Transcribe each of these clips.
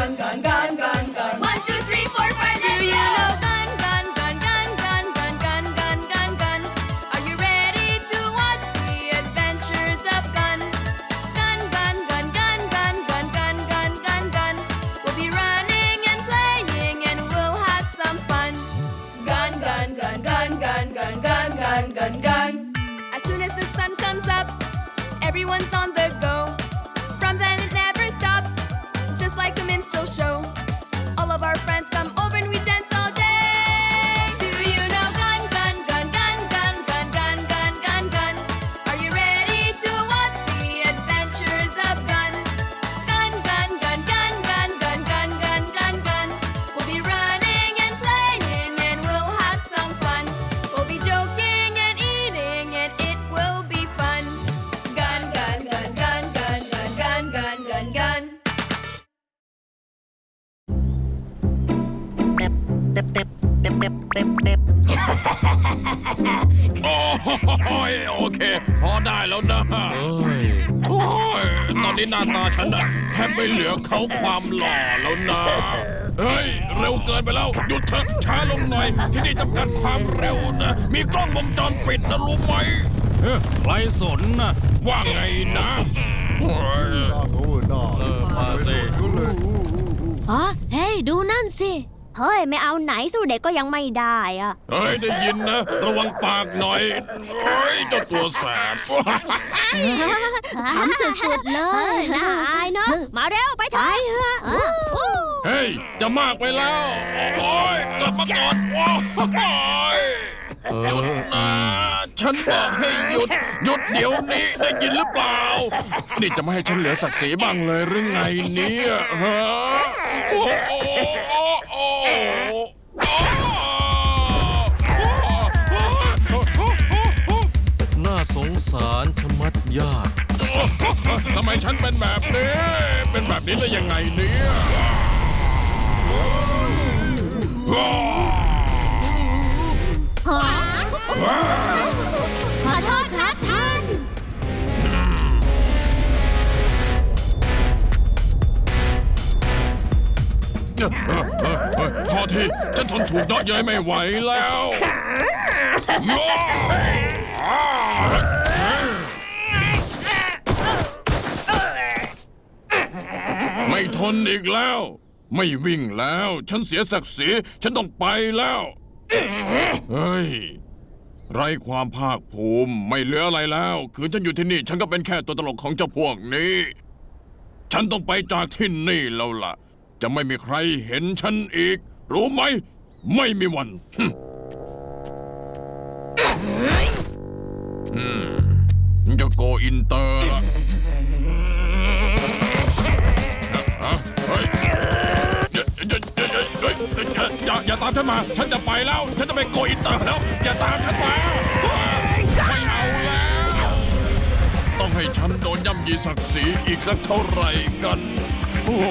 gone, gone, gone. เต็บเต็บเต็บเต็บโอ้ยโอเค พอได้แล้วนะโอ้ยตอนนี้หน้าตาฉันน่ะแทบไม่เหลือเขาความหล่อแล้วนะ เฮ้ย เร็วเกินไปแล้ว หยุดเถอะช้าลงหน่อย ที่นี่จำกัดความเร็วนะ มีกล้องวงจรปิดนะรู้ไหมเอ้ใครสนนะว่าไงนะโอ้ยช่างเขาเออหน้าเอมาสิอ๋อเฮ้ยดูนั่นสิ เฮ้ย ไม่เอาไหนสู้เด็กก็ยังไม่ได้อะเฮ้ยได้ยินนะ ระวังปากหน่อยเฮ้ยเจ้าตัวแสบ ขำสุดๆเลยน่าอายเนาะมาเร็วไปเถอะเฮ้ย จะมากไปแล้ว โอ้ยกลับมาก่อนโอ้ยเอหยุดอนะฉันบอกให้หยุด หยุดเดี๋ยวนี้ได้ยินหรือเปล่า นี่จะไม่ให้ฉันเหลือศักดิ์ศรีบ้างเลยหรือไงเนี่ยฮะโอ้โอ้โอ้โอ้โอ้ สงสารชะมัดยากทำไมฉันเป็นแบบนี้ เป็นแบบนี้ได้ยังไงเนี่ยว้าวขอโทษครับท่าน เอ้ยเอ้ยเอ้ยเอ้ยพอที ฉันทนถูกเยาะเย้ยไม่ไหวแล้วย้ ไม่ทนอีกแล้ว ไม่วิ่งแล้ว ฉันเสียศักดิ์ศรีฉันต้องไปแล้วเฮ้ย ไรความภาคภูมิไม่เหลืออะไรแล้ว คือฉันอยู่ที่นี่ ฉันก็เป็นแค่ตัวตลกของเจ้าพวกนี้ ฉันต้องไปจากที่นี่แล้วล่ะ จะไม่มีใครเห็นฉันอีก รู้ไหม ไม่มีวันหึ อืมจะโกอินเตอร์ละฮะเฮ้ยอย่าอย่าอย่าอย่าอย่าอย่าตามฉันมา ฉันจะไปแล้ว ฉันจะไปโกอินเตอร์แล้ว อย่าตามฉันมา ไม่เอาแล้ว ต้องให้ฉันโดนย่ำยีศักดิ์ศรีอีกสักเท่าไหร่กัน โอ้โห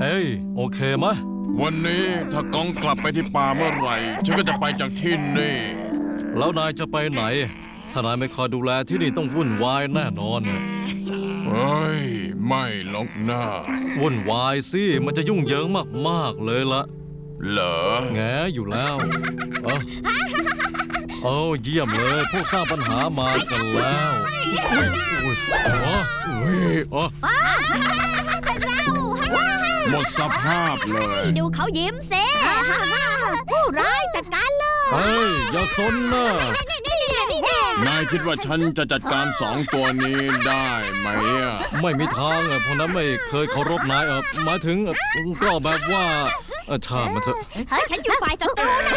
เฮ้ย โอเคไหม วันนี้ถ้ากองกลับไปที่ป่าเมื่อไหร่ ฉันก็จะไปจากที่นี่ แล้วนายจะไปไหน ถ้านายไม่คอยดูแลที่นี่ต้องวุ่นวายแน่นอนน่ะเฮ้ย ไม่หรอกนะวุ่นวายสิ มันจะยุ่งเหยิงมากๆเลยละเหรอแงอยู่แล้วเอ้าโอ้เยี่ยมเลย พวกสร้างปัญหามากันแล้วอุ้ยอุ้ยอ๋ออุ้ยอ๋อ หมดสภาพเลย ดูเขายิ้มเซ่ผู้ร้ายจัดการเลยเฮ้ย อย่าซนนะนี่นี่นี่นี่นายคิดว่าฉันจะจัดการสองตัวนี้ได้ไหมอะไม่มีทางอะเพราะนั้นไม่เคยเคารพนายเออหมายถึงเอ่อก็แบบว่าเออช่างมันเถอะเฮ้ยฉันอยู่ฝ่ายศัตรูนะ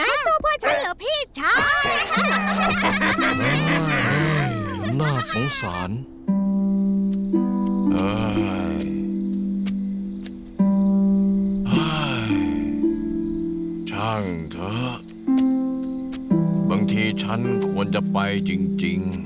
นายสู้เพื่อฉันเหรอพี่ชาย น่าสงสาร เถอะ บางทีฉันควรจะไปจริง ๆ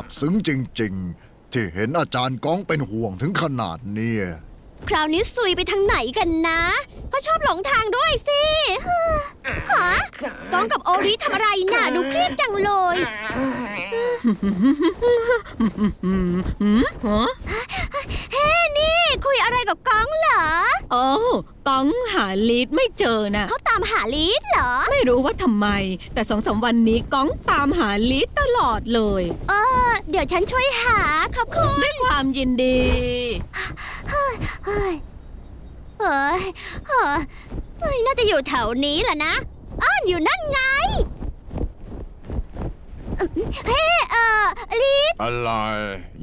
าบซึ้งจริง ๆ ที่เห็นอาจารย์ก้องเป็นห่วงถึงขนาดเนี้ย คราวนี้ซุยไปทางไหนกันนะเขาชอบหลงทางด้วยสิฮะก้องกับโอริทำอะไรน่ะดูเครียดจังเลยเฮ้นี่ คุยอะไรกับก้องเหรอโอ้ก้องหาลีดไม่เจอนะเขาตามหาลีดเหรอ ไม่รู้ว่าทำไม แต่สองสามวันนี้ก้องตามหาลีดตลอดเลย เออ เดี๋ยวฉันช่วยหาขอบคุณด้วยความยินดีเฮ้ยเฮ้ยเฮ้ยเฮ้ยน่าจะอยู่แถวนี้แหละนะอ้านอยู่นั่นไงเฮ้เออลีดอะไร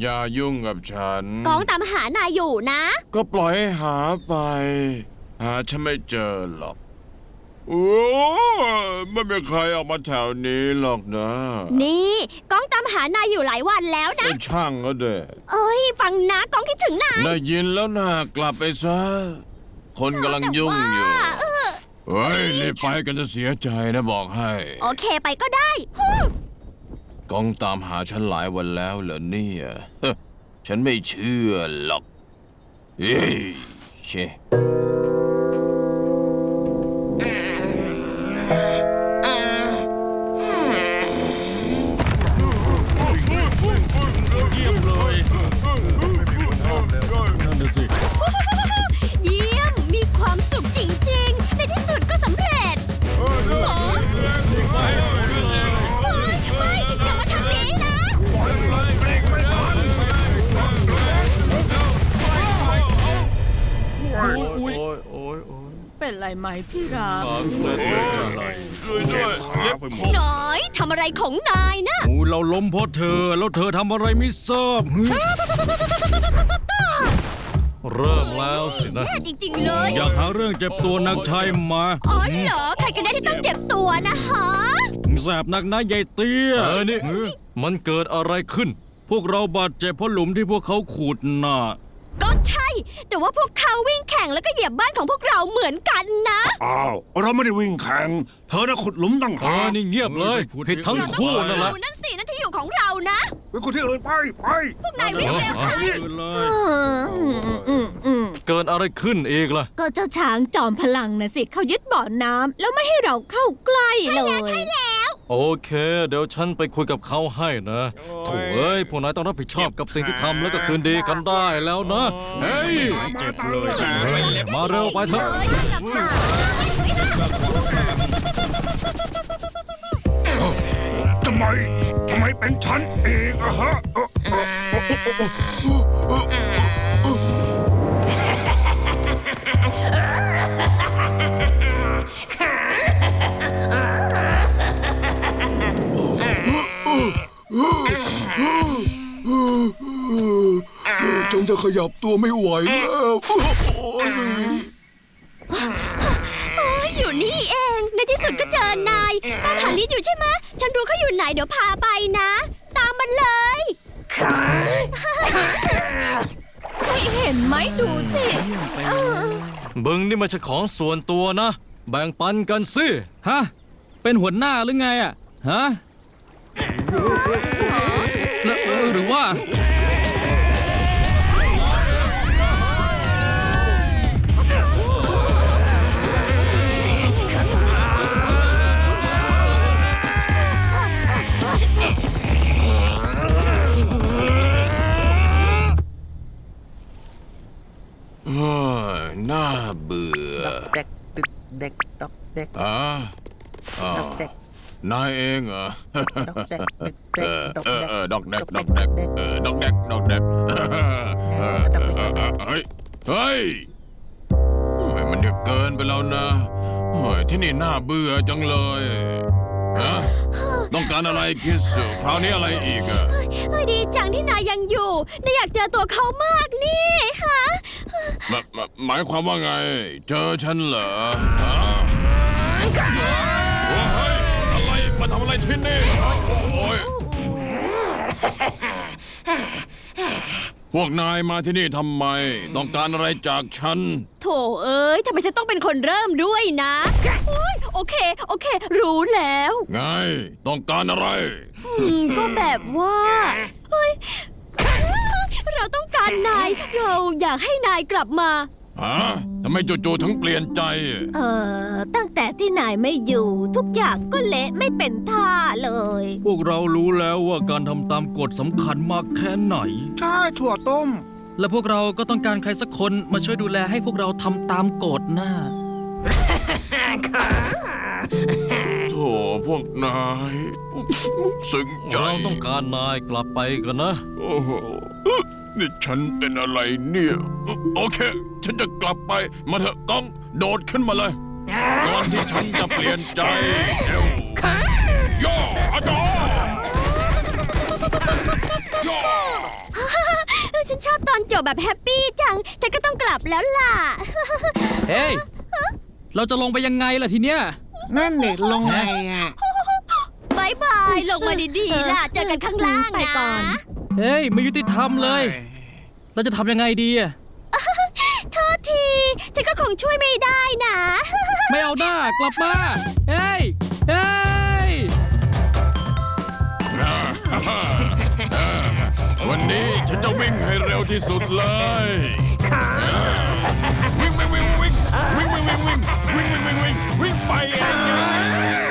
อย่ายุ่งกับฉัน กองตามหานายอยู่นะ ก็ปล่อยให้หาไป หาฉันไม่เจอหรอก โอ้ไม่มีใครออกมาแถวนี้หรอกนะนี่กองตามหานายอยู่หลายวันแล้วนะเป็นช่างก็เด้เอ้ย ฟังนะกองคิดถึงนายได้ยินแล้วนะกลับไปซะ คนกำลังยุ่งอยู่ เออเฮ้ยรีบไปกันจะเสียใจนะบอกให้ โอเคไปก็ได้ฮึ่มกองตามหาฉันหลายวันแล้วเหรอเนี่ยเฮ้อฉันไม่เชื่อหรอกเฮ้ยเช มที่รักปากเล็ดเป็นอะไรน้อยทำอะไรของนายนะโอ้ยเราล้มเพราะเธอ แล้วเธอทำอะไรไม่ทราบหึเริ่มแล้วสินะ แย่จริง ๆ เลยอยากหาเรื่องเจ็บตัวนักใช่ไหมา อ๋อเหรอใครกันแน่ที่ต้องเจ็บตัวนะฮะแสบนักนะยายเตี้ย เออนี่ มันเกิดอะไรขึ้น พวกเราบาดเจ็บเพราะหลุมที่พวกเขาขุดน่ะก็ใช่ แต่ว่าพวกเขาวิ่งแข่งแล้วก็เหยียบบ้านของพวกเราเหมือนกันนะ อ้าว เราไม่ได้วิ่งแข่ง เธอน่ะขุดหลุมตั้งเอหาอกนี่เงียบเลยผิดทั้งคู่นั่นแหละ นั่นสินั่นที่อยู่ของเรานะ ไปคนที่อื่นไปไปพวกนายวิ่งเร็วค่ะเกิดอะไรขึ้นอีกล่ะ ก็เจ้าช้างจอมพลังนะสิเขายึดบ่อน้ำแล้วไม่ให้เราเข้าใกล้เลย โอเค เดี๋ยวฉันไปคุยกับเขาให้นะโถ่เอ้ยพวกนายต้องรับผิดชอบกับสิ่งที่ทำแล้วก็คืนดีกันได้แล้วนะ เฮ้ย เจ็บเลยเฮ้ยมาเร็วไปเถอะทำไม ทำไมเป็นฉันเองอะฮะ ขยับตัวไม่ไหวแล้วโอ้ยโอ้ยอยู่นี่เอง ในที่สุดก็เจอนาย ตามหาลิศอยู่ใช่ไหมฉันรู้เขาอยู่ไหนเดี๋ยวพาไปนะ ตามมันเลยไม่เห็นไหมดูสิบึงนี่มันใช่ของส่วนตัวนะ แบ่งปันกันสิ ฮะ เป็นหัวหน้าหรือไงอะ ฮะแล้วเออหรือว่า นายเองเหรอดอกเด็กดึกเอเด็กอดอกเออเด็กเออดอกแดกดอกแดกเออดอกแดกดอกแดกเออเออเออเออเฮ้ยเฮ้ยเฮ้ยมันเยอะเกินไปแล้วนะเฮ้ยที่นี่น่าเบื่อจังเลยฮะต้องการอะไรคิดสุคราวนี้อะไรอีกอะเฮ้ยดีจังที่นายยังอยู่นายอยากเจอตัวเขามากนี่ฮะหมายหมายหมายความว่าไง เจอฉันเหรอฮะ มาทำอะไรที่นี่ โอ้ย พวกนายมาที่นี่ทำไม ต้องการอะไรจากฉัน โถเอ้ยทำไมฉันต้องเป็นคนเริ่มด้วยนะโอ๊ยโอเค โอเค รู้แล้วไง ต้องการอะไร อืมก็แบบว่าเฮ้ย เราต้องการนาย เราอยากให้นายกลับมา ฮะทำไมจู่ๆถึงเปลี่ยนใจ เออ ตั้งแต่ที่นายไม่อยู่ ทุกอย่างก็เละไม่เป็นท่าเลย พวกเรารู้แล้วว่าการทำตามกฎสำคัญมากแค่ไหน ใช่ถั่วต้ม และพวกเราก็ต้องการใครสักคนมาช่วยดูแลให้พวกเราทำตามกฎนะโถพวกนายซึ้งใจ เราต้องการนายกลับไปกันนะ โอ้โห นี่ฉันเป็นอะไรเนี่ย โอเค ฉันจะกลับไป มาเถอะก้อง โดดขึ้นมาเลยก่อนที่ฉันจะเปลี่ยนใจเร็วย่ออาจารย์ย่อเออฉันชอบตอนจบแบบแฮปปี้จัง ฉันก็ต้องกลับแล้วล่ะ เฮ้ย เราจะลงไปยังไงล่ะทีเนี้ย นั่นเด็กลงไงอะบายบาย ลงมาดีๆล่ะ เจอกันข้างล่างไปนะก่อน เอ้ยไม่ยุติธรรมเลย เราจะทำยังไงดีอะโทษที ฉันก็คงช่วยไม่ได้นะ ไม่เอาหน้ากลับมาเฮ้ยเฮ้ยวันนี้ฉันจะวิ่งให้เร็วที่สุดเลยวิ่งวิ่งวิ่งวิ่งวิ่งวิ่งวิ่งวิ่งวิ่งวิ่งวิ่งวิ่งไปเอง